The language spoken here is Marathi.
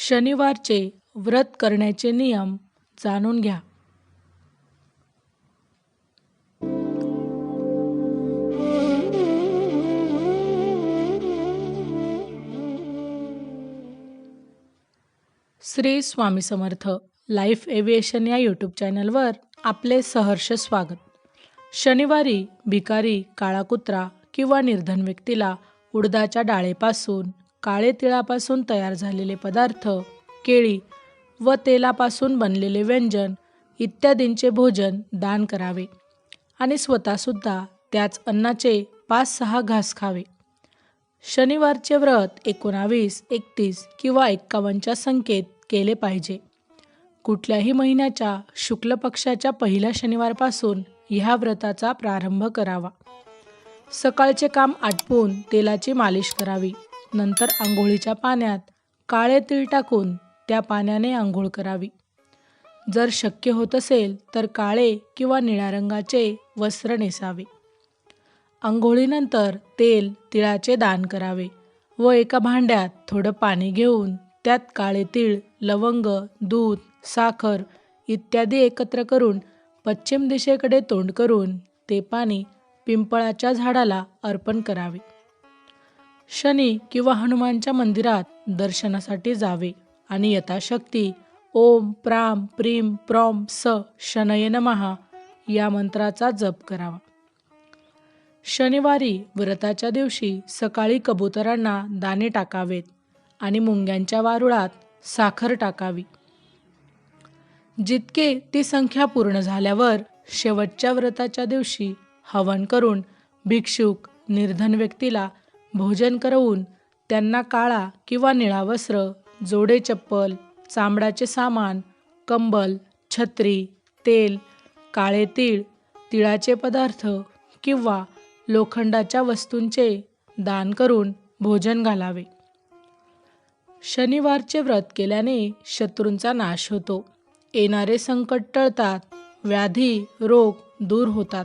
शनिवारचे व्रत करण्याचे नियम जाणून घ्या. श्री स्वामी समर्थ लाईफ एव्हिएशन या यूट्यूब चॅनलवर आपले सहर्ष स्वागत. शनिवारी भिकारी काळा कुत्रा किंवा निर्धन व्यक्तीला उडदाच्या डाळेपासून काळे तिळापासून तयार झालेले पदार्थ केळी व तेलापासून बनलेले व्यंजन इत्यादींचे भोजन दान करावे आणि स्वतःसुद्धा त्याच अन्नाचे पाच सहा घास खावे. शनिवारचे व्रत एकोणावीस एकतीस किंवा एक्कावन्नच्या संख्येत केले पाहिजे. कुठल्याही महिन्याच्या शुक्ल पक्षाच्या पहिल्या शनिवारपासून ह्या व्रताचा प्रारंभ करावा. सकाळचे काम आटपून तेलाची मालिश करावी. नंतर आंघोळीच्या पाण्यात काळे तीळ टाकून त्या पाण्याने आंघोळ करावी. जर शक्य होत असेल तर काळे किंवा निळ्या रंगाचे वस्त्र नेसावे. आंघोळीनंतर तेल तिळाचे दान करावे व एका भांड्यात थोडं पाणी घेऊन त्यात काळे तीळ लवंग दूध साखर इत्यादी एकत्र करून पश्चिम दिशेकडे तोंड करून ते पाणी पिंपळाच्या झाडाला अर्पण करावे. शनी किंवा हनुमानच्या मंदिरात दर्शनासाठी जावे. आणि यथाशक्ती ओम प्राम प्रीम प्रॉम स शनय नमहा या मंत्राचा जप करावा. शनिवारी व्रताच्या दिवशी सकाळी कबुतरांना दाणे टाकावेत आणि मुंग्यांच्या वारुळात साखर टाकावी. जितके ती संख्या पूर्ण झाल्यावर शेवटच्या व्रताच्या दिवशी हवन करून भिक्षुक निर्धन व्यक्तीला भोजन करवून त्यांना काळा किंवा निळा वस्त्र जोडे चप्पल चामड्याचे सामान कंबल छत्री तेल काळे तीळ तिळाचे पदार्थ किंवा लोखंडाच्या वस्तूंचे दान करून भोजन घालावे. शनिवारचे व्रत केल्याने शत्रूंचा नाश होतो. येणारे संकट टळतात. व्याधी रोग दूर होतात.